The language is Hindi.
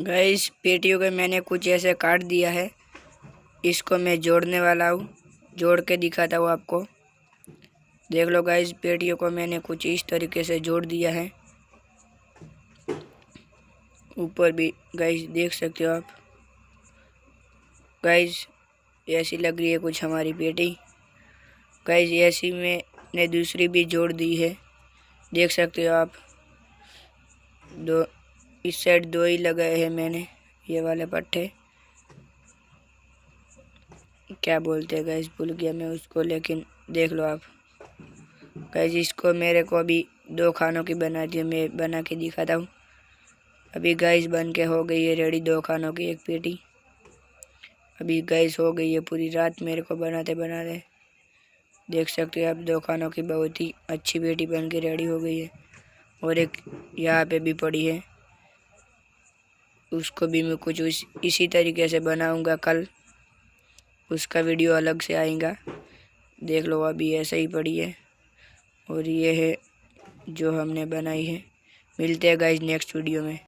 गैस, पेटियों को मैंने कुछ ऐसे काट दिया है। इसको मैं जोड़ने वाला हूँ। जोड़ के दिखाता हूँ आपको। देख लो गाइस पेटियों को मैंने कुछ इस तरीके से जोड़ दिया है। ऊपर भी गाइस देख सकते हो आप। गाइस ऐसी लग रही है कुछ हमारी पेटी। गैस, ऐसी मैंने दूसरी भी जोड़ दी है। देख सकते हो आप। दो इस साइड दो ही लगाए हैं मैंने, ये वाले पट्टे। क्या बोलते हैं गैस भूल गया मैं उसको, लेकिन देख लो आप। गैस इसको मेरे को अभी दो खानों की बना दी, मैं बना के दिखाता हूँ। अभी गैस बन के हो गई है रेडी दो खानों की एक पेटी। अभी गैस हो गई है पूरी रात मेरे को बनाते बनाते। देख सकते हो आप, दो खानों की बहुत ही अच्छी पेटी बन के रेडी हो गई है। और एक यहाँ पे भी पड़ी है। उसको भी मैं कुछ उस, इसी तरीके से बनाऊँगा कल। उसका वीडियो अलग से आएगा। देख लो, अभी ऐसा ही पड़ी है। और ये है जो हमने बनाई है। मिलते हैं गाइज़ नेक्स्ट वीडियो में।